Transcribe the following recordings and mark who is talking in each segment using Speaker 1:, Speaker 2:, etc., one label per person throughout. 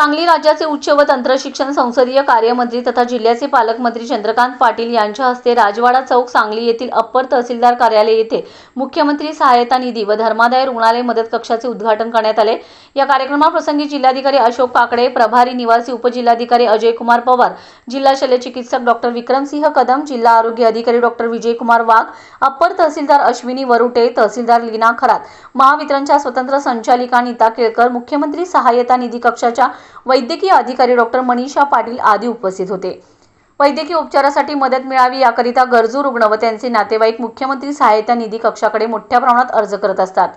Speaker 1: सांगली राज्याचे उच्च व तंत्रशिक्षण संसदीय कार्यमंत्री तथा जिल्ह्याचे पालकमंत्री चंद्रकांत पाटील यांच्या हस्ते राजवाडा चौक सांगली येथील अप्पर तहसीलदार कार्यालय येथे मुख्यमंत्री सहायता निधी व धर्मादाय रुग्णालय मदत कक्षाचे उद्घाटन करण्यात आले. या कार्यक्रमाप्रसंगी जिल्हाधिकारी अशोक काकडे प्रभारी निवासी उपजिल्हाधिकारी अजय कुमार पवार जिल्हा शल्यचिकित्सक डॉक्टर विक्रमसिंह कदम जिल्हा आरोग्य अधिकारी डॉक्टर विजयकुमार वाघ अप्पर तहसीलदार अश्विनी वरुटे तहसीलदार लीना खरात महावितरणच्या स्वतंत्र संचालिका नीता केळकर मुख्यमंत्री सहाय्यता निधी कक्षाच्या वैद्यकीय अधिकारी डॉक्टर मनीषा पाटील आदी उपस्थित होते. वैद्यकीय उपचारासाठी मदत मिळावी याकरिता गरजू रुग्ण व त्यांचे नातेवाईक मुख्यमंत्री सहायता निधी कक्षाकडे मोठ्या प्रमाणात अर्ज करत असतात.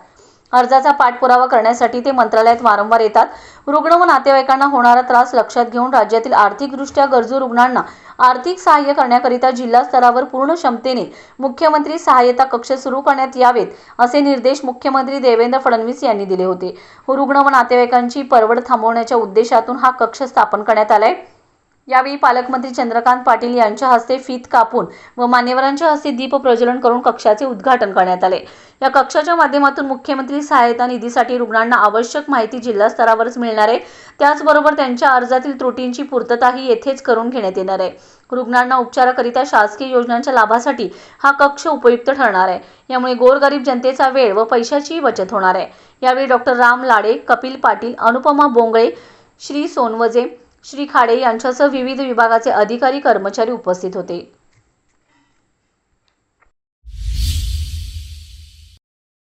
Speaker 1: अर्जाचा पाठपुरावा करण्यासाठी ते मंत्रालयात वारंवार येतात. रुग्ण व नातेवाईकांना होणारा त्रास लक्षात घेऊन राज्यातील आर्थिकदृष्ट्या गरजू रुग्णांना आर्थिक सहाय्य करण्याकरिता जिल्हा स्तरावर पूर्ण क्षमतेने मुख्यमंत्री सहाय्यता कक्ष सुरू करण्यात यावेत असे निर्देश मुख्यमंत्री देवेंद्र फडणवीस यांनी दिले होते. रुग्ण व नातेवाईकांची परवड थांबवण्याच्या उद्देशातून हा कक्ष स्थापन करण्यात आलाय. यावेळी पालकमंत्री चंद्रकांत पाटील यांच्या हस्ते फीत कापून व मान्यवरांच्या हस्ते दीप प्रज्वलन करून कक्षाचे उद्घाटन करण्यात आले. या कक्षाच्या माध्यमातून मुख्यमंत्री सहायता निधीसाठी रुग्णांना आवश्यक माहिती जिल्हा स्तरावरच मिळणार आहे. त्याचबरोबर त्यांच्या अर्जातील त्रुटींची पूर्तताही येथेच करून घेण्यात येणार आहे. रुग्णांना उपचाराकरिता शासकीय योजनांच्या लाभासाठी हा कक्ष उपयुक्त ठरणार आहे. यामुळे गोरगरीब जनतेचा वेळ व पैशाचीही बचत होणार आहे. यावेळी डॉक्टर राम लाडे कपिल पाटील अनुपमा बोंगळे श्री सोनवजे श्री खाडे यांच्यासह विविध विभागाचे अधिकारी कर्मचारी उपस्थित होते.